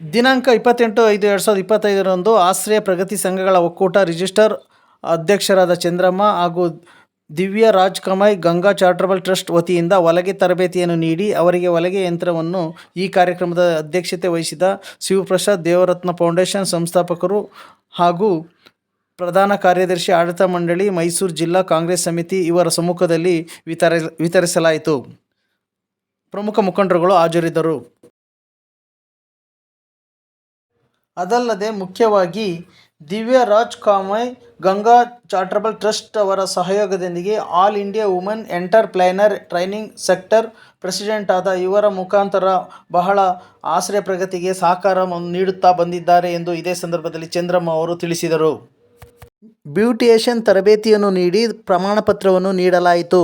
ದಿನಾಂಕ ಇಪ್ಪತ್ತೆಂಟು ಐದು ಎರಡು ಸಾವಿರದ ಇಪ್ಪತ್ತೈದರಂದು ಆಶ್ರಯ ಪ್ರಗತಿ ಸಂಘಗಳ ಒಕ್ಕೂಟ ರಿಜಿಸ್ಟರ್ ಅಧ್ಯಕ್ಷರಾದ ಚಂದ್ರಮ್ಮ ಹಾಗೂ ದಿವ್ಯ ರಾಜ್ ಕಮೈ ಗಂಗಾ ಚಾರಿಟಬಲ್ ಟ್ರಸ್ಟ್ ವತಿಯಿಂದ ಹೊಲಗೆ ತರಬೇತಿಯನ್ನು ನೀಡಿ ಅವರಿಗೆ ಹೊಲಗೆ ಯಂತ್ರವನ್ನು ಈ ಕಾರ್ಯಕ್ರಮದ ಅಧ್ಯಕ್ಷತೆ ವಹಿಸಿದ ಶಿವಪ್ರಸಾದ್ ದೇವರತ್ನ ಫೌಂಡೇಶನ್ ಸಂಸ್ಥಾಪಕರು ಹಾಗೂ ಪ್ರಧಾನ ಕಾರ್ಯದರ್ಶಿ ಆಡಳಿತ ಮಂಡಳಿ, ಮೈಸೂರು ಜಿಲ್ಲಾ ಕಾಂಗ್ರೆಸ್ ಸಮಿತಿ ಇವರ ಸಮ್ಮುಖದಲ್ಲಿ ವಿತರ, ವಿತರಿಸಲಾಯಿತು. ಪ್ರಮುಖ ಮುಖಂಡರುಗಳು ಹಾಜರಿದ್ದರು. ಅದಲ್ಲದೆ ಮುಖ್ಯವಾಗಿ ದಿವ್ಯ ರಾಜ್ ಕಾಮಯ್ ಗಂಗಾ ಚಾರಿಟಬಲ್ ಟ್ರಸ್ಟ್ ಅವರ ಸಹಯೋಗದೊಂದಿಗೆ all India women entrepreneur training sector president ಆದ ಇವರ ಮುಖಾಂತರ ಬಹಳ ಆಶ್ರಯ ಪ್ರಗತಿಗೆ ಸಹಕಾರವನ್ನು ನೀಡುತ್ತಾ ಬಂದಿದ್ದಾರೆ ಎಂದು ಇದೇ ಸಂದರ್ಭದಲ್ಲಿ ಚಂದ್ರಮ್ಮ ಅವರು ತಿಳಿಸಿದರು. ಬ್ಯೂಟಿಯೇಷನ್ ತರಬೇತಿಯನ್ನು ನೀಡಿ ಪ್ರಮಾಣಪತ್ರವನ್ನು ನೀಡಲಾಯಿತು.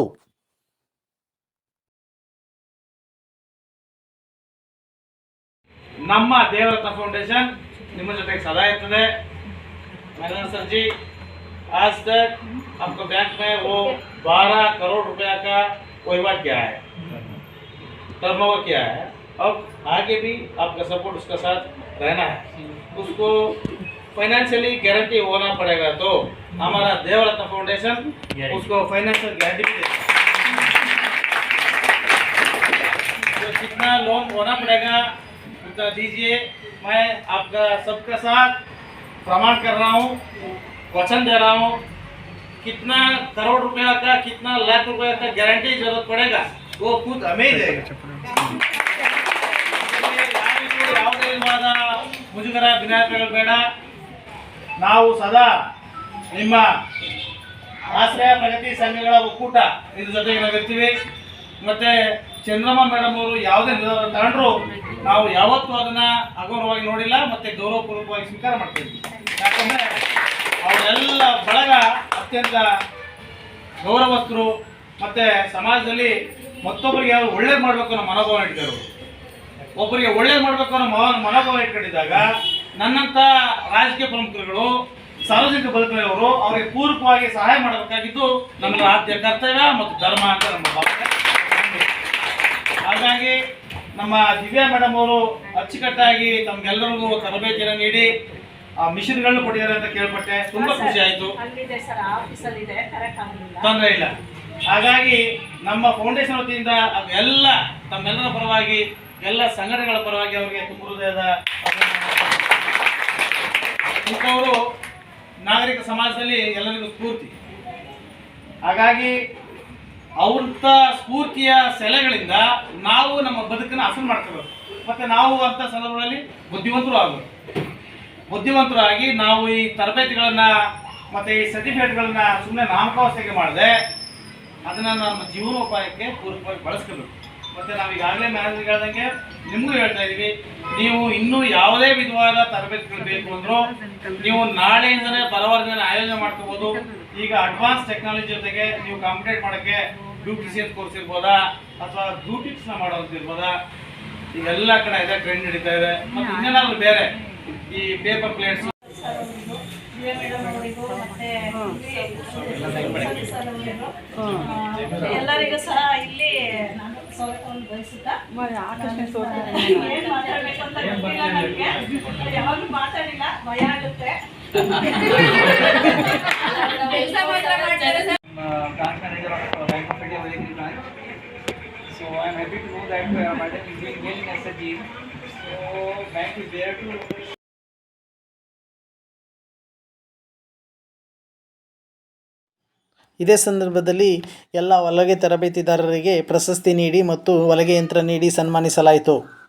ನಮ್ಮ ದೇವರತ್ನ ಫೌಂಡೇಶನ್ निम जो सदा इतने मनोहर सर जी आज तक आपको बैंक में वो बारह करोड़ रुपया का वहीवाट क्या है टर्नओवर क्या है अब आगे भी आपका सपोर्ट उसका साथ रहना है उसको फाइनेंशियली गारंटी होना पड़ेगा तो हमारा देवरत्न फाउंडेशन उसको फाइनेंशियल गारंटी भी देगा तो कितना लोन होना पड़ेगा उतना दीजिए मैं आपका सबका साथ प्रमाण कर रहा हूँ वचन दे रहा हूँ कितना करोड़ रुपया का कितना लाख रुपया का गारंटी जरूरत पड़ेगा वो खुद हमें ही देगा ಯಾರಿಗೂ ಯಾವುದೇ ವಿಧವಾದ ಮುಜುಗರ ವಿನಾಯಕಗಳು ಬೇಡ ನಾವು ಸದಾ ನಿಮ್ಮ ಆಶ್ರಯ ಪ್ರಗತಿ ಸಂಘಗಳ ಒಕ್ಕೂಟ ಇದ್ರ ಜೊತೆಗೆ ನಾವಿರ್ತೀವಿ ಮತ್ತೆ ಚಂದ್ರಮ್ಮ ಮೇಡಮ್ ಅವರು ಯಾವುದೇ ನಿರ್ಧಾರ ತಗೊಂಡ್ರು ನಾವು ಯಾವತ್ತೂ ಅದನ್ನ ಅಗೌರವವಾಗಿ ನೋಡಿಲ್ಲ ಮತ್ತೆ ಗೌರವಪೂರ್ವಕವಾಗಿ ಸ್ವೀಕಾರ ಮಾಡ್ತೀವಿ. ಯಾಕಂದ್ರೆ ಅವರೆಲ್ಲ ಬಳಗ ಅತ್ಯಂತ ಗೌರವಸ್ಥರು ಮತ್ತೆ ಸಮಾಜದಲ್ಲಿ ಮತ್ತೊಬ್ಬರಿಗೆ ಯಾರು ಒಳ್ಳೇದು ಮಾಡಬೇಕು ಅನ್ನೋ ಮನೋಭಾವ ಇಟ್ಕೊಂಡು ಒಬ್ಬರಿಗೆ ಒಳ್ಳೇದು ಮಾಡಬೇಕು ಅನ್ನೋ ಮನೋ- ಮನೋಭಾವ ಇಟ್ಕೊಂಡಿದ್ದಾಗ ನನ್ನಂತ ರಾಜಕೀಯ ಪ್ರಮುಖರುಗಳು, ಸಾರ್ವಜನಿಕ ಬದುಕಿನವರು ಅವರಿಗೆ ಪೂರಕವಾಗಿ ಸಹಾಯ ಮಾಡಬೇಕಾಗಿದ್ದು ನಮ್ಮ ಆದ್ಯ ಕರ್ತವ್ಯ ಮತ್ತು ಧರ್ಮ ಅಂತ ನಮ್ಮ ಭಾವನೆ. ಹಾಗಾಗಿ ನಮ್ಮ ದಿವ್ಯಾ ಮೇಡಮ್ ಅವರು ಅಚ್ಚುಕಟ್ಟಾಗಿ ತಮ್ಗೆಲ್ಲರಿಗೂ ತರಬೇತಿಯನ್ನು ನೀಡಿ ಆ ಮಿಷನ್ಗಳನ್ನ ಕೊಟ್ಟಿದ್ದಾರೆ ಅಂತ ಕೇಳ್ಪಟ್ಟೆ. ತುಂಬಾ ಖುಷಿ ಆಯ್ತು. ತೊಂದರೆ ಇಲ್ಲ. ಹಾಗಾಗಿ ನಮ್ಮ ಫೌಂಡೇಶನ್ ವತಿಯಿಂದ ಎಲ್ಲ ತಮ್ಮೆಲ್ಲರ ಪರವಾಗಿ ಎಲ್ಲ ಸಂಘಟನೆಗಳ ಪರವಾಗಿ ಅವರಿಗೆ ತುಂಬ ಹೃದಯದ ಇಂಥವರು ನಾಗರಿಕ ಸಮಾಜದಲ್ಲಿ ಎಲ್ಲರಿಗೂ ಸ್ಫೂರ್ತಿ. ಹಾಗಾಗಿ ಅವ್ರಂಥ ಸ್ಫೂರ್ತಿಯ ಸೆಲೆಗಳಿಂದ ನಾವು ನಮ್ಮ ಬದುಕನ್ನು ಹಸನು ಮಾಡ್ಕೋಬೇಕು ಮತ್ತೆ ನಾವು ಅಂತ ಸಂದರ್ಭಗಳಲ್ಲಿ ಬುದ್ಧಿವಂತರು ಆಗಬೇಕು ಬುದ್ಧಿವಂತರಾಗಿ ನಾವು ಈ ತರಬೇತಿಗಳನ್ನ ಮತ್ತೆ ಈ ಸರ್ಟಿಫಿಕೇಟ್ಗಳನ್ನ ಸುಮ್ಮನೆ ನಾಮಕಾವಸ್ಥೆಗೆ ಮಾಡದೆ ಅದನ್ನ ನಮ್ಮ ಜೀವನೋಪಾಯಕ್ಕೆ ಪೂರಕವಾಗಿ ಬಳಸ್ಕೋಬೇಕು ಮತ್ತೆ ನಾವು ಈಗಾಗಲೇ ಮ್ಯಾನೇಜರ್ ಹೇಳ್ದಂಗೆ ನಿಮಗೂ ಹೇಳ್ತಾ ಇದೀವಿ ನೀವು ಇನ್ನೂ ಯಾವುದೇ ವಿಧವಾದ ತರಬೇತಿಗಳು ಬೇಕು ಅಂದ್ರೂ ನೀವು ನಾಳೆಯಿಂದನೇ ಬರವರ್ಗನೆ ಆಯೋಜನೆ ಮಾಡ್ಕೋಬಹುದು ಈಗ ಅಡ್ವಾನ್ಸ್ ಟೆಕ್ನಾಲಜಿ ಜೊತೆಗೆ ನೀವು ಕಾಂಪಿಟೇಟ್ ಮಾಡೋಕ್ಕೆ ಬ್ಯೂಟಿಷಿಯನ್ ಕೋರ್ಸ್ ಇರ್ಬೋದಾ ಅಥವಾ ಬ್ಯೂಟಿಕ್ಸ್ನ ನ ಮಾಡೋದು ಇರ್ಬೋದಾ ಎಲ್ಲ ಕಡೆ ಇದೆ ಟ್ರೆಂಡ್ ನಡೀತಾ ಇದೆ. ಮತ್ತೆ ಇನ್ನೇನಾದ್ರು ಬೇರೆ ಈ ಪೇಪರ್ ಪ್ಲೇಟ್ಸ್ ಎಲ್ಲರಿಗೂ ಸಹ ಇಲ್ಲಿ ನಾನು ಸ್ವಾಗತವನ್ನು ಬಯಸುತ್ತಾ ಏನ್ ಮಾತಾಡ್ಬೇಕು ಅಂತ ಗೊತ್ತಿಲ್ಲ ನನಗೆ ಯಾವಾಗಲೂ ಮಾತಾಡಿಲ್ಲ ಭಯ ಆಗುತ್ತೆ ಕೆಲಸ ಮಾತ್ರ ಮಾಡ್ತಾರೆ sir uh, branch manager of uh, Bank of India Valley branch. So I am happy to know that uh, madam is doing well in SSG. So bank is there to ಇದೇ ಸಂದರ್ಭದಲ್ಲಿ ಎಲ್ಲ ಹೊಲಗೆ ತರಬೇತಿದಾರರಿಗೆ ಪ್ರಶಸ್ತಿ ನೀಡಿ ಮತ್ತು ಹೊಲಿಗೆ ಯಂತ್ರ ನೀಡಿ ಸನ್ಮಾನಿಸಲಾಯಿತು.